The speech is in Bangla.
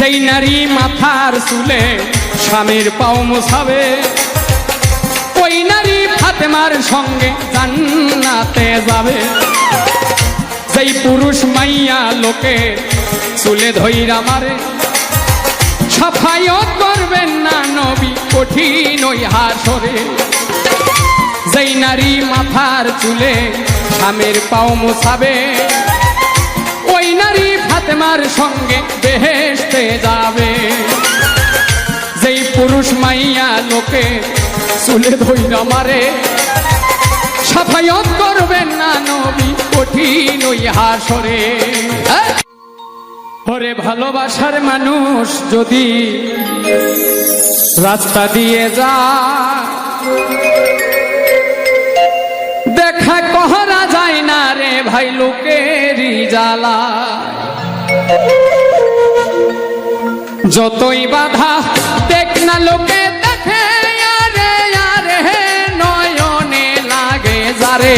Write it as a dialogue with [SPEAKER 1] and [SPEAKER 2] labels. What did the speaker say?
[SPEAKER 1] সেই নারী মাথার চুলে স্বামীর পাও মোছাবে। ওই নারী ফাতেমার সঙ্গে জান্নাতে যাবে। সেই পুরুষ মাইয়া লোকে চুলে ধইরা মারে সাফায়ত করবেন না নবী কঠিন ওই হাসরে। যেই নারী মাথার চুলে স্বামীর পাও মোছাবে ফাতেমার সঙ্গে বেহেশতে যাবে যেই পুরুষ মাইয়া লোকে চুলে ধইরা মারে সাফায়ত করবেন না নবী, কঠিন ওই হাসরে? ওরে ভালোবাসার মানুষ যদি রাস্তা দিয়ে যা দেখা কহরা যায় না রে ভাই লোকেরই জ্বালা যতই বাধা দেখ না লোকে দেখে আরে আরে নয়নে লাগে যারে।